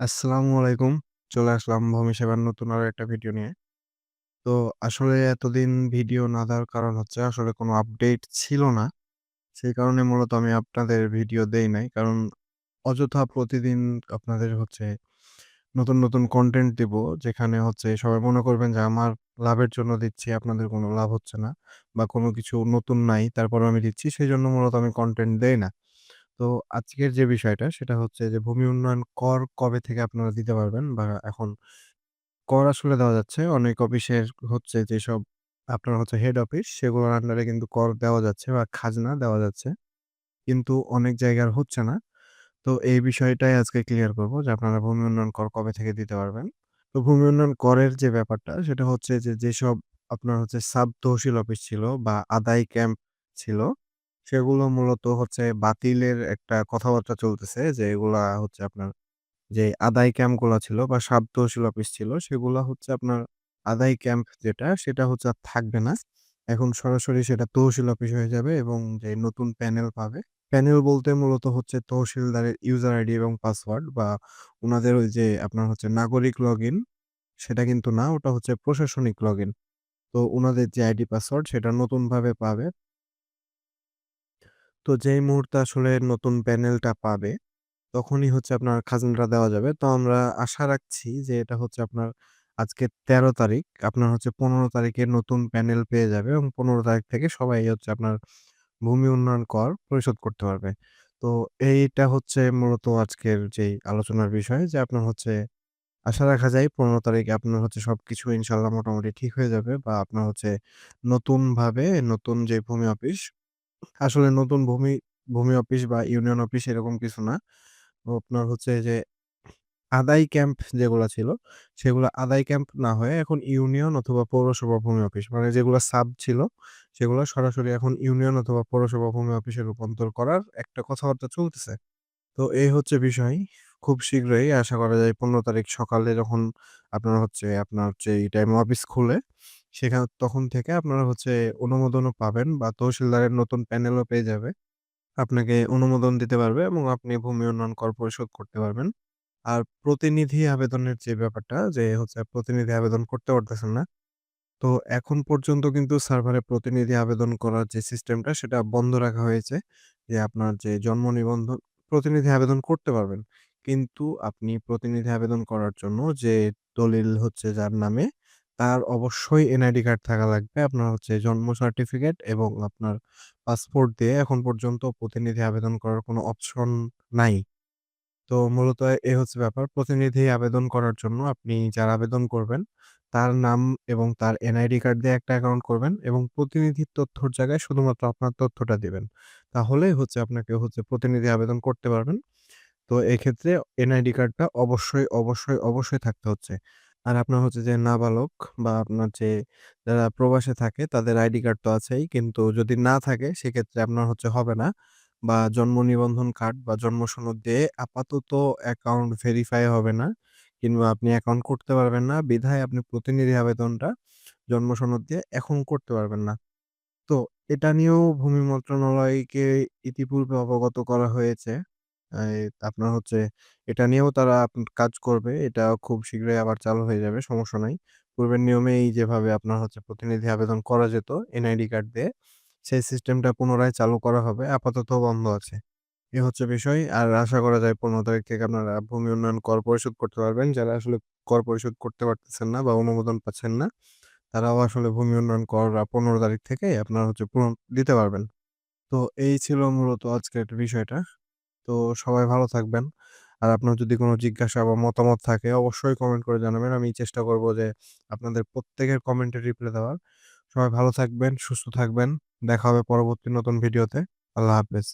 আসসালামু আলাইকুম। চলে আসলাম ভূমি সেবার নতুন আরও একটা ভিডিও নিয়ে। তো আসলে এতদিন ভিডিও না দেওয়ার কারণ হচ্ছে আসলে কোনো আপডেট ছিল না। সেই কারণে মূলত আমি আপনাদের ভিডিও দেই নাই। কারণ অযথা প্রতিদিন আপনাদের হচ্ছে নতুন, নতুন কনটেন্ট দিব যেখানে হচ্ছে সবাই মনে করবেন যে আমার লাভের জন্য দিচ্ছি, আপনাদের কোনো লাভ হচ্ছে না বা কোনো কিছু নতুন নাই তারপরেও আমি দিচ্ছি। সেজন্য মূলত আমি কনটেন্ট দেই না। তো আজকের যে বিষয়টা সেটা হচ্ছে যে ভূমি উন্নয়ন কর কবে থেকে আপনারা দিতে পারবেন বা এখন কর আসলে দেওয়া যাচ্ছে। অনেক অফিসের হচ্ছে যেসব আপনার হচ্ছে হেড অফিস সেগুলোর আন্ডারে কিন্তু কর দেওয়া যাচ্ছে বা খাজনা দেওয়া যাচ্ছে। কিন্তু অনেক জায়গার হচ্ছে না। তো এই বিষয়টাই আজকে ক্লিয়ার করব যে আপনারা ভূমি উন্নয়ন কর কবে থেকে দিতে পারবেন। তো ভূমি উন্নয়ন করের যে ব্যাপারটা সেটা হচ্ছে যে যেসব আপনার হচ্ছে সাব তহসিল অফিস ছিল বা আদায় ক্যাম্প ছিল, সেগুলো মূলত হচ্ছে বাতিলের একটা কথাবার্তা চলতেছে যে এগুলা হচ্ছে আপনার যে আদায় ক্যাম্পগুলা ছিল বা তহসিল অফিস ছিল, সেগুলা হচ্ছে আপনার আদায় ক্যাম্প যেটা, সেটা হচ্ছে আর থাকবে না। এখন সরাসরি সেটা তহসিল অফিস হয়ে যাবে এবং যে নতুন প্যানেল পাবে। প্যানেল বলতে মূলত হচ্ছে তহসিলদারের ইউজার আইডি এবং পাসওয়ার্ড বা ওনাদের ওই যে আপনার হচ্ছে নাগরিক লগইন সেটা কিন্তু না, ওটা হচ্ছে প্রশাসনিক লগইন। তো ওনাদের যে আইডি পাসওয়ার্ড সেটা নতুনভাবে পাবে। তো যেই মুহূর্তে আসলে নতুন প্যানেলটা পাবে, তখনই হচ্ছে আপনার খাজনাটা দেওয়া যাবে। তো আমরা আশা রাখছি যে এটা হচ্ছে আপনার আজকে ১৩ তারিখ। আপনার হচ্ছে ১৫ তারিখে নতুন প্যানেল পেয়ে যাবে এবং ১৫ তারিখ থেকে সবাই হচ্ছে আপনার ভূমি উন্নয়ন কর পরিশোধ করতে পারবে। তো এইটা হচ্ছে মূলত আজকের যেই আলোচনার বিষয় যে আপনার হচ্ছে আশা রাখা যায় ১৫ তারিখে আপনার হচ্ছে সবকিছু ইনশাআল্লাহ মোটামুটি ঠিক হয়ে যাবে বা আপনার হচ্ছে নতুনভাবে নতুন যে ভূমি অফিস আসলে নতুন ভূমি ভূমি অফিস বা ইউনিয়ন অফিস এরকম কিছু না। আপনার হচ্ছে যে আদায় ক্যাম্প যেগুলা ছিল, সেগুলা আদায় ক্যাম্প না হয়ে এখন ইউনিয়ন অথবা পৌরসভা ভূমি অফিস। মানে যেগুলা সাব ছিল, সেগুলা সরাসরি এখন ইউনিয়ন অথবা পৌরসভা ভূমি অফিসে রূপান্তর করার একটা কথাবার্তা চলতেছে। তো এই হচ্ছে বিষয়। খুব শীঘ্রই আশা করা যায় ১৫ তারিখ সকালে যখন আপনার হচ্ছে আপনার এই টাইমে অফিস খুলে, সেখান তখন থেকে আপনারা হচ্ছে অনুমোদনও পাবেন বা তহসিলদারের নতুন প্যানেলও পেয়ে যাবে। আপনাকে অনুমোদন দিতে পারবে এবং আপনি ভূমি উন্নয়ন কর পরিশোধ করতে পারবেন। আর প্রতিনিধি আবেদনের যে ব্যাপারটা যে হচ্ছে প্রতিনিধি আবেদন করতে পারতেছেন না। তো এখন পর্যন্ত কিন্তু সার্ভারে প্রতিনিধি আবেদন করার যে সিস্টেমটা সেটা বন্ধ রাখা হয়েছে। যে আপনার যে জন্ম নিবন্ধন প্রতিনিধি আবেদন করতে পারবেন। কিন্তু আপনি প্রতিনিধি আবেদন করার জন্য যে দলিল হচ্ছে যার নামে, তার অবশ্যই এনআইডি কার্ড থাকা লাগবে। আপনার হচ্ছে জন্ম সার্টিফিকেট এবং আপনার পাসপোর্ট দিয়ে এখন পর্যন্ত প্রতিনিধি আবেদন করার কোনো অপশন নাই। তো মূলত এ হচ্ছে ব্যাপার। প্রতিনিধি আবেদন করার জন্য আপনি যার আবেদন করবেন, তার নাম এবং তার এনআইডি কার্ড দিয়ে একটা অ্যাকাউন্ট করবেন এবং প্রতিনিধির তথ্যর জায়গায় শুধুমাত্র আপনার তথ্যটা দিবেন। তাহলেই হচ্ছে আপনাকে হচ্ছে প্রতিনিধি আবেদন করতে পারবেন। তো এক্ষেত্রে এনআইডি কার্ডটা অবশ্যই, অবশ্যই, অবশ্যই থাকতে হচ্ছে। আর আপনার হচ্ছে যে নাবালক বা আপনার যে যারা প্রবাসে থাকে তাদের আইডি কার্ড তো আছেই। কিন্তু যদি না থাকে সেক্ষেত্রে আপনার হচ্ছে হবে না। বা জন্ম নিবন্ধন কার্ড বা জন্ম সনদ দিয়ে আপাতত অ্যাকাউন্ট ভেরিফাই হবে না। কিংবা আপনি অ্যাকাউন্ট করতে পারবেন না। বিধায় আপনি প্রতিনিধি আবেদনটা জন্ম সনদ দিয়ে এখন করতে পারবেন না। তো এটা নিয়েও ভূমি মন্ত্রণালয়কে ইতিপূর্বে অবগত করা হয়েছে। এই আপনার হচ্ছে এটা নিয়েও তারা কাজ করবে। এটা খুব শীঘ্রই আবার চালু হয়ে যাবে, সমস্যা নাই। পূর্বের নিয়মেই যেভাবে আপনার হচ্ছে প্রতিনিধি আবেদন করা যেত এনআইডি কার্ড দিয়ে, সেই সিস্টেমটা পুনরায় চালু করা হবে। আপাতত বন্ধ আছে। এ হচ্ছে বিষয়। আর আশা করা যায় ১৫ তারিখ থেকে আপনারা ভূমি উন্নয়ন কর পরিশোধ করতে পারবেন। যারা আসলে কর পরিশোধ করতে পারতেছেন না বা অনুমোদন পাচ্ছেন না, তারাও আসলে ভূমি উন্নয়ন কর ১৫ তারিখ থেকে আপনারা হচ্ছে পূরণ দিতে পারবেন। তো এই ছিল মূলত আজকের বিষয়টা। তো সবাই ভালো থাকবেন। আর আপনার যদি কোনো জিজ্ঞাসা বা মতামত থাকে অবশ্যই কমেন্ট করে জানাবেন। আমি চেষ্টা করব যে আপনাদের প্রত্যেকের কমেন্টের রিপ্লাই দেওয়ার। সবাই ভালো থাকবেন, সুস্থ থাকবেন। দেখা হবে পরবর্তী নতুন ভিডিওতে। আল্লাহ হাফেজ।